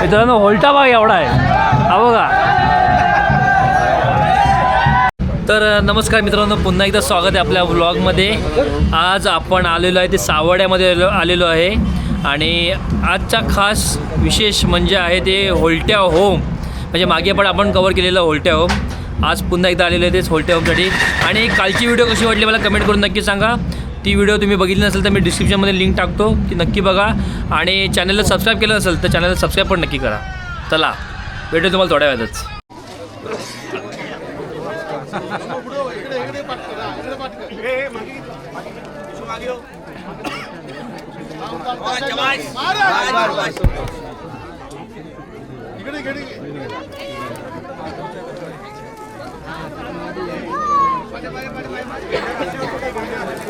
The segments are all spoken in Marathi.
मित्रांनो होल्टा बाग एवढा आहे. हा बघा. तर नमस्कार मित्रांनो पुन्हा एकदा स्वागत आहे आपल्या व्लॉगमध्ये आज आपण आलेलो आहे ते सावड्यामध्ये आलेलो आहे. आणि आजचा खास विशेष म्हणजे आहे ते होल्ट्या होम. म्हणजे मागे पण आपण कवर केलेलं होल्ट्या होम. आज पुन्हा एकदा आलेले आहे तेच होमसाठी आणि कालची व्हिडिओ कशी वाटली मला कमेंट करून नक्की सांगा. ती व्हिडिओ तुम्ही बघितली नसेल तर मी डिस्क्रिप्शनमध्ये लिंक टाकतो. ती नक्की बघा. आणि चॅनलला सबस्क्राईब केलं नसेल तर चॅनलला सबस्क्राईब पण नक्की करा. चला भेटू तुम्हाला थोड्या वेळातच.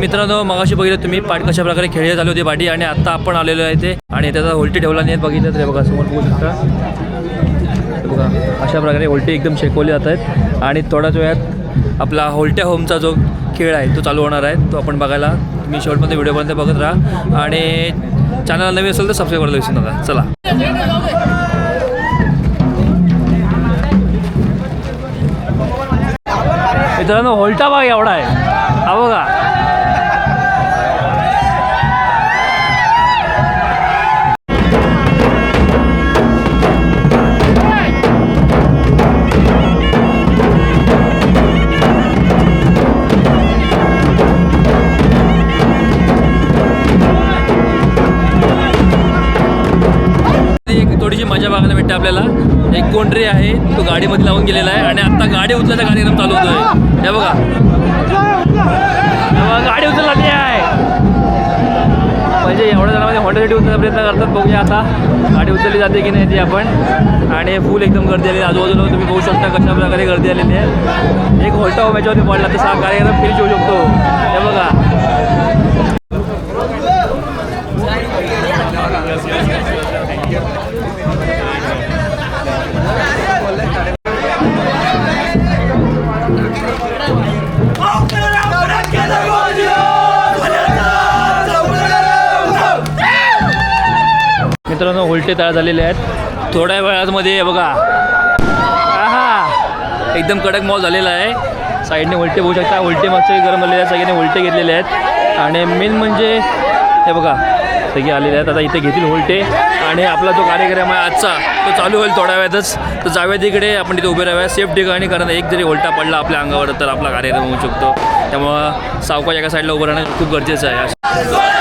मित्रांनो मगाशी बघितलं तुम्ही पाठ कशा प्रकारे खेळले झाले होते पाठी आणि आता आपण आलेलो आहे ते आणि त्याचा होल्टी ठेवला नाही बघितलं तर बघा समोर बघू शकता. बघा अशा प्रकारे होल्टी एकदम शेकवले जात आहेत. आणि थोड्याच वेळात आपला होल्ट्या होमचा जो खेळ आहे तो चालू होणार आहे. तो आपण बघायला तुम्ही शेवटमध्ये व्हिडिओपर्यंत बघत राहा. आणि चॅनल नवीन असेल तर सबस्क्राईब करायला विसरू नका. चला. मित्रांनो होल्टा बाग एवढा आहे. हा बघा. वाटते आपल्याला. एक कोंडरी आहे तो गाडीमध्ये लावून गेलेला आहे आणि आता गाडी उचलायचा कार्यक्रम चालू होतोय. हे बघा. हे बघा, गाडी उचलली आहे. म्हणजे एवढ्या जणांमध्ये हॉटेलसाठी उचलण्याचा प्रयत्न करतात. बघूया आता गाडी उचलली जाते की नाही ती आपण. आणि फुल एकदम गर्दी आली आजूबाजूला तुम्ही बघू शकता कशा प्रकारे गर्दी आलेली आहे. एक होल्टा होम पडला तर सहा कार्यक्रम फिनिश होऊ शकतो. मित्रांनो उलटे तयार झालेले आहेत. थोड्या वेळामध्ये बघा. आहा एकदम कडक मॉल झालेला आहे. साईडने उलटे होऊ शकता. उलटे मस्त गरम झालेले आहेत. सगळ्यांनी उलटे घेतलेले आहेत. आणि मेन म्हणजे हे बघा सगळे आलेले आहेत. आता इथे घेतील उलटे. आणि आपला जो कार्यक्रम आहे आजचा तो चालू होईल थोड्या वेळातच. तर जाऊया तिकडे आपण तिथे उभे राहूया. सेफ ठिकाणी कारण एक जरी उलटा पडला आपल्या अंगावर तर आपला कार्यक्रम होऊ शकतो. त्यामुळं सावकाश एका साईडला उभं राहणं खूप गरजेचं आहे.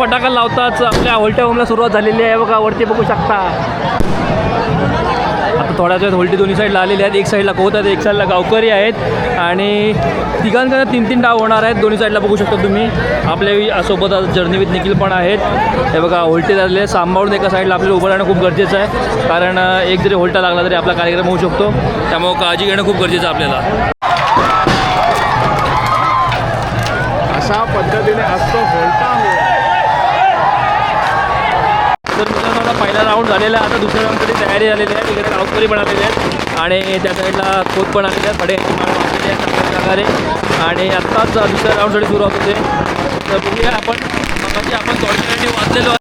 फटाका लावताच आपल्या होल्ट्या होमला सुरुवात झालेली आहे. बघा वरती बघू शकता. आता थोड्या वेळात होल्टी दोन्ही साईडला आलेली आहेत. एक साईडला कोत आहेत एक साईडला गावकरी आहेत. आणि तिघांकडे तीन तीन डाव होणार आहेत. दोन्ही साईडला बघू शकता तुम्ही. आपल्यासोबत आज जर्नी विथ निखिल पण आहेत. हे बघा होलटे झालेले सांभाळून एका साईडला आपल्याला उभं राहणं खूप गरजेचं आहे. कारण एक जरी होल्टा लागला तरी आपला कार्यक्रम होऊ शकतो. त्यामुळं काळजी घेणं खूप गरजेचं आहे आपल्याला. अशा पद्धतीने असतो होल्टा पहिला राऊंड झालेला आहे. आता दुसऱ्या राऊंडसाठी तयारी झालेली आहे. तिकडे गावकरी पण आलेले आहेत. आणि त्या साईडला खोत पण आलेले आहेत. खडे आहेत चांगल्या प्रकारे आणि आत्ताच दुसऱ्या राऊंडसाठी सुरुवात होते. तर बघूया आपण. म्हणजे आपण थोड्या वाचलेलो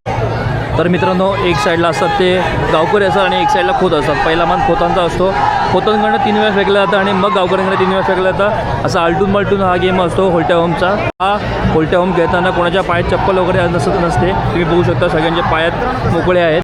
तर मित्रांनो एक साईडला असतात ते गावकरी असतात आणि एक साईडला खोत असतात. पहिला मान खोतांचा असतो. खोतांकडनं तीन वेळा फेकलं जातं आणि मग गावकऱ्यांकडे तीन वेळा फेकलं जातं. असा आलटून मलटून हा गेम असतो होलट्या होमचा. हा होलट्या होम खेळताना कोणाच्या पायात चप्पल वगैरे नसत नसते. तुम्ही बघू शकता सगळ्यांच्या पायात मोकळे आहेत.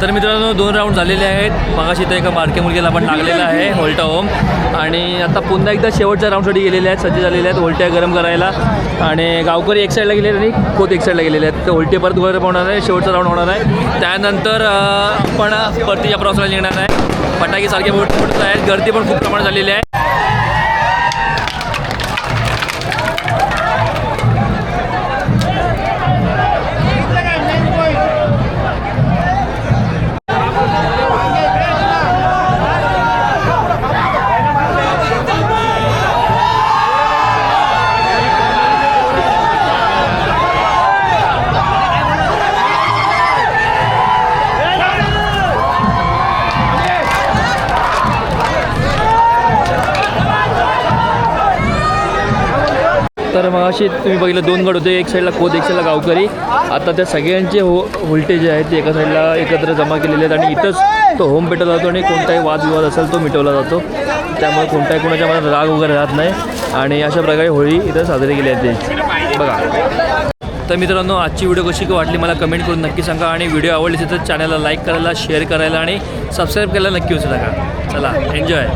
तर मित्रांनो दोन राऊंड झालेले आहेत. मगाशी इथं एका मार्के मुलगीला पण लागलेला आहे होल्टा होम आणि आता पुन्हा एकदा शेवटच्या राऊंडसाठी गेलेले आहेत सज्ज झालेले आहेत होलट्या गरम करायला. आणि गावकरी एक साईडला गेलेले आणि कोत एक साईडला गेलेले आहेत. तर होलटे परत गरम होणार आहे शेवटचा राऊंड होणार आहे. त्यानंतर पण आपण परतीच्या प्रवासाला निघणार आहे फटाकेसारखे मोठ मोठे आहेत गर्दी पण खूप प्रमाणात झालेली आहे. तर मग अशी तुम्ही बघितलं दोन गट होते एक साईडला कोत एक साईडला गावकरी. आता त्या सगळ्यांचे हो व्होल्टेज जे आहेत ते एका साईडला एकत्र जमा केलेले आहेत आणि इथंच तो होम पेटवला जातो आणि कोणताही वादविवाद असेल तो मिटवला जातो. त्यामुळे कोणताही कोणाच्या मनात राग वगैरे राहत नाही आणि अशा प्रकारे होळी इथं साजरी केली जाते. बघा. तर मित्रांनो आजची व्हिडिओ कशी वाटली मला कमेंट करून नक्की सांगा आणि व्हिडिओ आवडली तर चॅनलला लाईक करायला शेअर करायला आणि सबस्क्राईब करायला नक्की विसरू नका. चला एन्जॉय